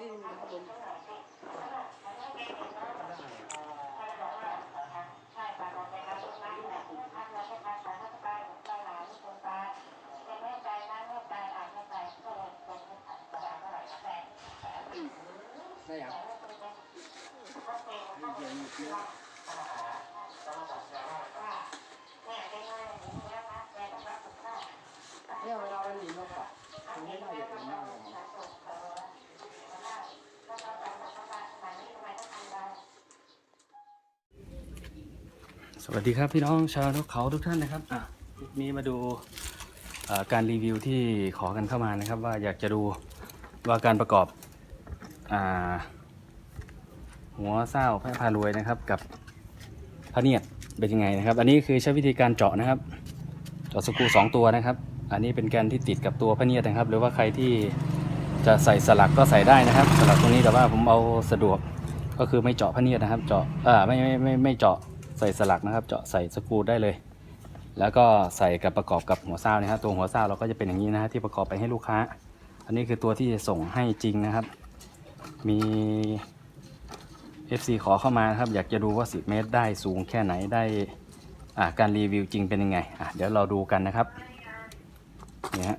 นี่นะครับผมได้ยังให้เย็นเยอะเนี่ยเวลามันหนีนกอะตรงนี้น่าจะเป็นมากเลย สวัสดีครับพี่น้องชาวนกเขาทุกท่านนะครับอะคลิปนี้มาดูการรีวิวที่ขอกันเข้ามานะครับ ว่าอยากจะดูว่าการประกอบอหัวเศร้าแพร่พารวยนะครับ กับพระเนียดเป็นยังไงนะครับ อันนี้คือใช้วิธีการเจาะนะครับ เจาะสกรูสองตัวนะครับ อันนี้เป็นแกนที่ติดกับตัวพระเนียดนะครับ หรือว่าใครที่จะใส่สลักก็ใส่ได้นะครับสลักตรงนี้แต่ว่าผมเอาสะดวกก็คือไม่เจาะพระเนียดนะครับ เจาะเอ่าไม่ไม่ไม่ไม่เจาะ ใส่สลักนะครับ เจาะใส่สกรูได้เลย แล้วก็ใส่กับประกอบกับหัวเศร้านะครับ ตัวหัวเศร้าเราก็จะเป็นอย่างนี้นะฮะที่ประกอบไปให้ลูกค้า อันนี้คือตัวที่จะส่งให้จริงนะครับ มี FC ขอเข้ามาครับ อยากจะดูว่า 10 เมตรได้สูงแค่ไหนได้อ่าการรีวิวจริงเป็นยังไงอะเดี๋ยวเราดูกันนะครับเนี่ย